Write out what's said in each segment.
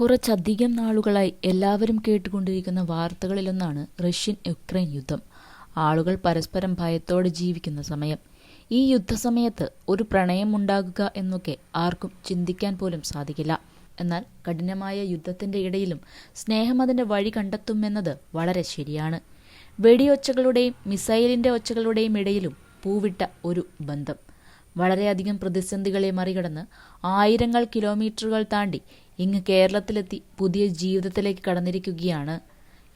കുറച്ചധികം നാളുകളായി എല്ലാവരും കേട്ടുകൊണ്ടിരിക്കുന്ന വാർത്തകളിലൊന്നാണ് റഷ്യൻ യുക്രൈൻ യുദ്ധം. ആളുകൾ പരസ്പരം ഭയത്തോടെ ജീവിക്കുന്ന സമയം. ഈ യുദ്ധസമയത്ത് ഒരു പ്രണയം ഉണ്ടാകുക എന്നൊക്കെ ആർക്കും ചിന്തിക്കാൻ പോലും സാധിക്കില്ല. എന്നാൽ കഠിനമായ യുദ്ധത്തിന്റെ ഇടയിലും സ്നേഹം അതിന്റെ വഴി കണ്ടെത്തുമെന്നത് വളരെ ശരിയാണ്. വെടിയൊച്ചകളുടെയും മിസൈലിന്റെ ഒച്ചകളുടെയും ഇടയിലും പൂവിട്ട ഒരു ബന്ധം. വളരെയധികം പ്രതിസന്ധികളെ മറികടന്ന് ആയിരങ്ങൾ കിലോമീറ്ററുകൾ താണ്ടി ഇങ്ങ് കേരളത്തിലെത്തി പുതിയ ജീവിതത്തിലേക്ക് കടന്നിരിക്കുകയാണ്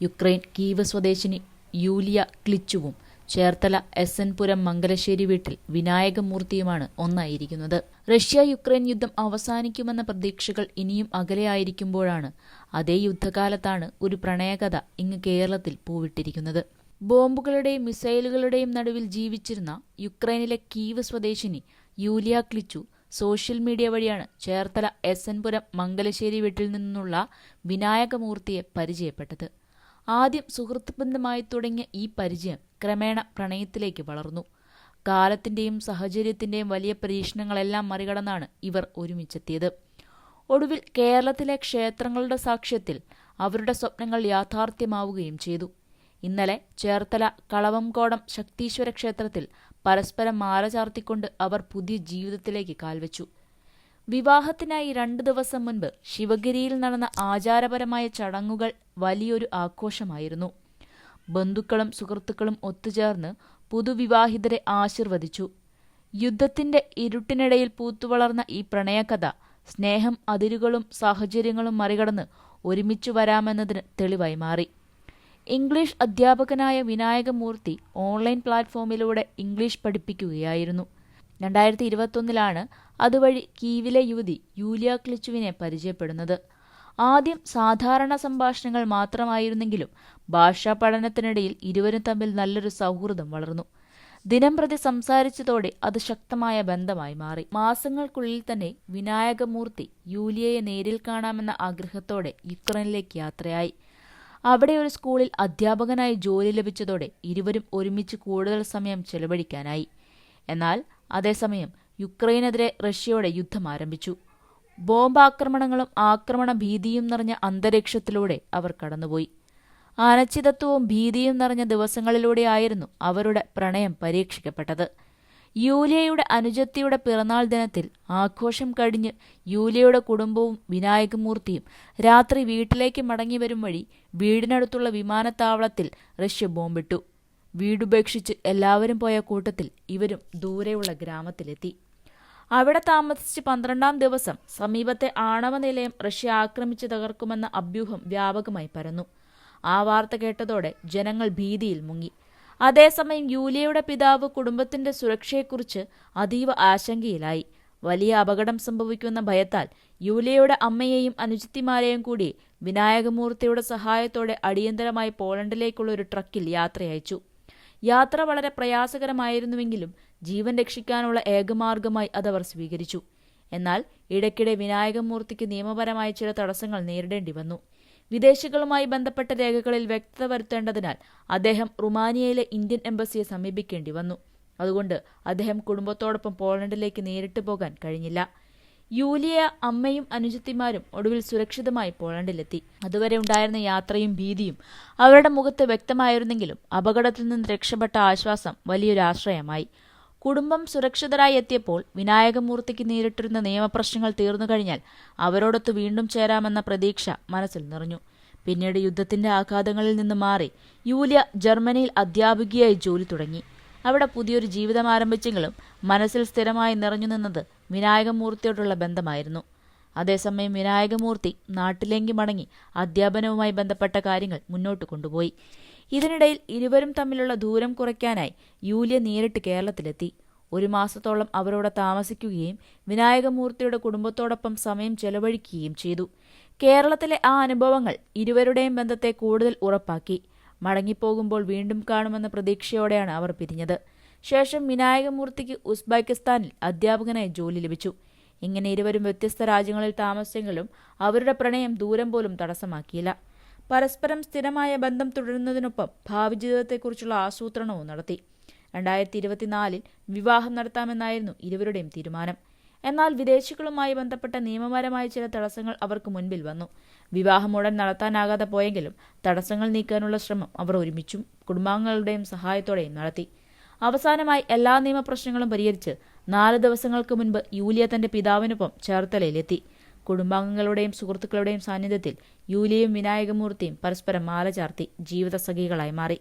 യുക്രൈൻ കീവ് സ്വദേശിനി യൂലിയ ക്ലിച്ചുവും ചേർത്തല എസ് എൻ പുരം മംഗലശ്ശേരി വീട്ടിൽ വിനായകമൂർത്തിയുമാണ് ഒന്നായിരിക്കുന്നത്. റഷ്യ യുക്രൈൻ യുദ്ധം അവസാനിക്കുമെന്ന പ്രതീക്ഷകൾ ഇനിയും അകലെയായിരിക്കുമ്പോഴാണ് അതേ യുദ്ധകാലത്താണ് ഒരു പ്രണയകഥ ഇങ്ങ് കേരളത്തിൽ പൂവിട്ടിരിക്കുന്നത്. ബോംബുകളുടെയും മിസൈലുകളുടെയും നടുവിൽ ജീവിച്ചിരുന്ന യുക്രൈനിലെ കീവ് സ്വദേശിനി യൂലിയ ക്ലിച്ചു സോഷ്യൽ മീഡിയ വഴിയാണ് ചേർത്തല എസ് മംഗലശ്ശേരി വീട്ടിൽ നിന്നുള്ള വിനായകമൂർത്തിയെ പരിചയപ്പെട്ടത്. ആദ്യം സുഹൃത്ത് ബന്ധമായി തുടങ്ങിയ ഈ പരിചയം ക്രമേണ പ്രണയത്തിലേക്ക് വളർന്നു. കാലത്തിന്റെയും സാഹചര്യത്തിന്റെയും വലിയ പരീക്ഷണങ്ങളെല്ലാം മറികടന്നാണ് ഇവർ ഒരുമിച്ചെത്തിയത്. ഒടുവിൽ കേരളത്തിലെ ക്ഷേത്രങ്ങളുടെ സാക്ഷ്യത്തിൽ അവരുടെ സ്വപ്നങ്ങൾ യാഥാർത്ഥ്യമാവുകയും ചെയ്തു. ഇന്നലെ ചേർത്തല കളവംകോടം ശക്തീശ്വര ക്ഷേത്രത്തിൽ പരസ്പരം മാല ചാർത്തിക്കൊണ്ട് അവർ പുതിയ ജീവിതത്തിലേക്ക് കാൽവെച്ചു. വിവാഹത്തിനായി രണ്ടു ദിവസം മുൻപ് ശിവഗിരിയിൽ നടന്ന ആചാരപരമായ ചടങ്ങുകൾ വലിയൊരു ആഘോഷമായിരുന്നു. ബന്ധുക്കളും സുഹൃത്തുക്കളും ഒത്തുചേർന്ന് പുതുവിവാഹിതരെ ആശീർവദിച്ചു. യുദ്ധത്തിന്റെ ഇരുട്ടിനിടയിൽ പൂത്തുവളർന്ന ഈ പ്രണയകഥ സ്നേഹം അതിരുകളും സാഹചര്യങ്ങളും മറികടന്ന് ഒരുമിച്ചു വരാമെന്നതിന് തെളിവായി മാറി. ഇംഗ്ലീഷ് അധ്യാപകനായ വിനായകമൂർത്തി ഓൺലൈൻ പ്ലാറ്റ്ഫോമിലൂടെ ഇംഗ്ലീഷ് പഠിപ്പിക്കുകയായിരുന്നു. രണ്ടായിരത്തി ഇരുപത്തൊന്നിലാണ് അതുവഴി കീവിലെ യുവതി യൂലിയ ക്ലിച്ചുവിനെ പരിചയപ്പെടുന്നത്. ആദ്യം സാധാരണ സംഭാഷണങ്ങൾ മാത്രമായിരുന്നെങ്കിലും ഭാഷാ പഠനത്തിനിടയിൽ ഇരുവരും തമ്മിൽ നല്ലൊരു സൗഹൃദം വളർന്നു. ദിനം പ്രതി സംസാരിച്ചതോടെ അത് ശക്തമായ ബന്ധമായി മാറി. മാസങ്ങൾക്കുള്ളിൽ തന്നെ വിനായകമൂർത്തി യൂലിയയെ നേരിൽ കാണാമെന്ന ആഗ്രഹത്തോടെ യുക്രൈനിലേക്ക് യാത്രയായി. അവിടെ ഒരു സ്കൂളിൽ അധ്യാപകനായി ജോലി ലഭിച്ചതോടെ ഇരുവരും ഒരുമിച്ച് കൂടുതൽ സമയം ചെലവഴിക്കാനായി. എന്നാൽ അതേസമയം യുക്രൈനെതിരെ റഷ്യയുടെ യുദ്ധം ആരംഭിച്ചു. ബോംബാക്രമണങ്ങളും ആക്രമണ ഭീതിയും നിറഞ്ഞ അന്തരീക്ഷത്തിലൂടെ അവർ കടന്നുപോയി. അനച്ചിതത്വവും ഭീതിയും നിറഞ്ഞ ദിവസങ്ങളിലൂടെയായിരുന്നു അവരുടെ പ്രണയം പരീക്ഷിക്കപ്പെട്ടത്. യൂലിയയുടെ അനുജത്തിയുടെ പിറന്നാൾ ദിനത്തിൽ ആഘോഷം കഴിഞ്ഞ് യൂലിയയുടെ കുടുംബവും വിനായകമൂർത്തിയും രാത്രി വീട്ടിലേക്ക് മടങ്ങി വരും വഴി വീടിനടുത്തുള്ള വിമാനത്താവളത്തിൽ റഷ്യ ബോംബിട്ടു. വീടുപേക്ഷിച്ച് എല്ലാവരും പോയ കൂട്ടത്തിൽ ഇവരും ദൂരെയുള്ള ഗ്രാമത്തിലെത്തി. അവിടെ താമസിച്ച് പന്ത്രണ്ടാം ദിവസം സമീപത്തെ ആണവ നിലയം റഷ്യ ആക്രമിച്ച് തകർക്കുമെന്ന അഭ്യൂഹം വ്യാപകമായി പരന്നു. ആ വാർത്ത കേട്ടതോടെ ജനങ്ങൾ ഭീതിയിൽ മുങ്ങി. അതേസമയം യൂലിയയുടെ പിതാവ് കുടുംബത്തിന്റെ സുരക്ഷയെക്കുറിച്ച് അതീവ ആശങ്കയിലായി. വലിയ അപകടം സംഭവിക്കുന്ന ഭയത്താൽ യൂലിയയുടെ അമ്മയെയും അനുജിത്തിമാരെയും കൂടി വിനായകമൂർത്തിയുടെ സഹായത്തോടെ അടിയന്തരമായി പോളണ്ടിലേക്കുള്ള ഒരു ട്രക്കിൽ യാത്രയച്ചു യാത്ര വളരെ പ്രയാസകരമായിരുന്നുവെങ്കിലും ജീവൻ രക്ഷിക്കാനുള്ള ഏകമാർഗമായി അതവർ സ്വീകരിച്ചു. എന്നാൽ ഇടയ്ക്കിടെ വിനായകമൂർത്തിക്ക് നിയമപരമായ ചില തടസ്സങ്ങൾ നേരിടേണ്ടി വന്നു. വിദേശികളുമായി ബന്ധപ്പെട്ട രേഖകളിൽ വ്യക്തത വരുത്തേണ്ടതിനാൽ അദ്ദേഹം റുമാനിയയിലെ ഇന്ത്യൻ എംബസിയെ സമീപിക്കേണ്ടി വന്നു. അതുകൊണ്ട് അദ്ദേഹം കുടുംബത്തോടൊപ്പം പോളണ്ടിലേക്ക് നേരിട്ട് പോകാൻ കഴിഞ്ഞില്ല. യൂലിയ അമ്മയും അനുജത്തിമാരും ഒടുവിൽ സുരക്ഷിതമായി പോളണ്ടിലെത്തി. അതുവരെ ഉണ്ടായിരുന്ന യാത്രയും ഭീതിയും അവരുടെ മുഖത്ത് വ്യക്തമായിരുന്നെങ്കിലും അപകടത്തിൽ നിന്ന് രക്ഷപ്പെട്ട ആശ്വാസം വലിയൊരു ആശ്രയമായി. കുടുംബം സുരക്ഷിതരായി എത്തിയപ്പോൾ വിനായകമൂർത്തിക്ക് നേരിട്ടിരുന്ന നിയമപ്രശ്നങ്ങൾ തീർന്നു കഴിഞ്ഞാൽ അവരോടൊത്ത് വീണ്ടും ചേരാമെന്ന പ്രതീക്ഷ മനസ്സിൽ നിറഞ്ഞു. പിന്നീട് യുദ്ധത്തിന്റെ ആഘാതങ്ങളിൽ നിന്ന് മാറി യൂലിയ ജർമ്മനിയിൽ അധ്യാപികയായി ജോലി തുടങ്ങി. അവിടെ പുതിയൊരു ജീവിതം ആരംഭിച്ചെങ്കിലും മനസ്സിൽ സ്ഥിരമായി നിറഞ്ഞു നിന്നത് വിനായകമൂർത്തിയോടുള്ള ബന്ധമായിരുന്നു. അതേസമയം വിനായകമൂർത്തി നാട്ടിലേക്ക് മടങ്ങി അധ്യാപനവുമായി ബന്ധപ്പെട്ട കാര്യങ്ങൾ മുന്നോട്ട് കൊണ്ടുപോയി. ഇതിനിടയിൽ ഇരുവരും തമ്മിലുള്ള ദൂരം കുറയ്ക്കാനായി യൂലിയ നേരിട്ട് കേരളത്തിലെത്തി. ഒരു മാസത്തോളം അവരോട് താമസിക്കുകയും വിനായകമൂർത്തിയുടെ കുടുംബത്തോടൊപ്പം സമയം ചെലവഴിക്കുകയും ചെയ്തു. കേരളത്തിലെ ആ അനുഭവങ്ങൾ ഇരുവരുടെയും ബന്ധത്തെ കൂടുതൽ ഉറപ്പാക്കി. മടങ്ങിപ്പോകുമ്പോൾ വീണ്ടും കാണുമെന്ന പ്രതീക്ഷയോടെയാണ് അവർ പിരിഞ്ഞത്. ശേഷം വിനായകമൂർത്തിക്ക് ഉസ്ബെക്കിസ്ഥാനിൽ അധ്യാപകനായി ജോലി ലഭിച്ചു. ഇങ്ങനെ ഇരുവരും വ്യത്യസ്ത രാജ്യങ്ങളിൽ താമസിച്ചെങ്കിലും അവരുടെ പ്രണയം ദൂരം പോലും തടസ്സമാക്കിയില്ല. പരസ്പരം സ്ഥിരമായ ബന്ധം തുടരുന്നതിനൊപ്പം ഭാവി ജീവിതത്തെക്കുറിച്ചുള്ള ആസൂത്രണവും നടത്തി. രണ്ടായിരത്തി ഇരുപത്തിനാലിൽ വിവാഹം നടത്താമെന്നായിരുന്നു ഇരുവരുടെയും തീരുമാനം. എന്നാൽ വിദേശികളുമായി ബന്ധപ്പെട്ട നിയമപരമായ ചില തടസ്സങ്ങൾ അവർക്ക് മുൻപിൽ വന്നു. വിവാഹം ഉടൻ നടത്താനാകാതെ പോയെങ്കിലും തടസ്സങ്ങൾ നീക്കാനുള്ള ശ്രമം അവർ ഒരുമിച്ചും കുടുംബാംഗങ്ങളുടെയും സഹായത്തോടെയും നടത്തി. അവസാനമായി എല്ലാ നിയമപ്രശ്നങ്ങളും പരിഹരിച്ച് നാല് ദിവസങ്ങൾക്ക് മുൻപ് യൂലിയ തന്റെ പിതാവിനൊപ്പം ചേർത്തലയിലെത്തി. കുടുംബാംഗങ്ങളുടെയും സുഹൃത്തുക്കളുടെയും സാന്നിധ്യത്തിൽ യൂലിയയും വിനായകമൂർത്തിയും പരസ്പരം മാല ചാർത്തി ജീവിതസഖികളായി മാറി.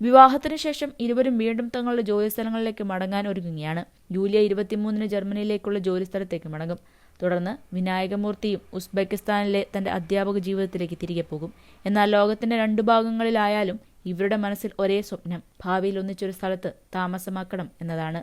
വിവാഹത്തിനു ശേഷം ഇരുവരും വീണ്ടും തങ്ങളുടെ ജോലിസ്ഥലങ്ങളിലേക്ക് മടങ്ങാൻ ഒരുങ്ങുകയാണ്. യൂലിയ ഇരുപത്തിമൂന്നിന് ജർമ്മനിയിലേക്കുള്ള ജോലിസ്ഥലത്തേക്ക് മടങ്ങും. തുടർന്ന് വിനായകമൂർത്തിയും ഉസ്ബെക്കിസ്ഥാനിലെ തന്റെ അധ്യാപക ജീവിതത്തിലേക്ക് തിരികെ പോകും. എന്നാൽ ലോകത്തിന്റെ രണ്ടു ഭാഗങ്ങളിലായാലും ഇവരുടെ മനസ്സിൽ ഒരേ സ്വപ്നം ഭാവിയിൽ ഒന്നിച്ചൊരു സ്ഥലത്ത് താമസമാക്കണം എന്നതാണ്.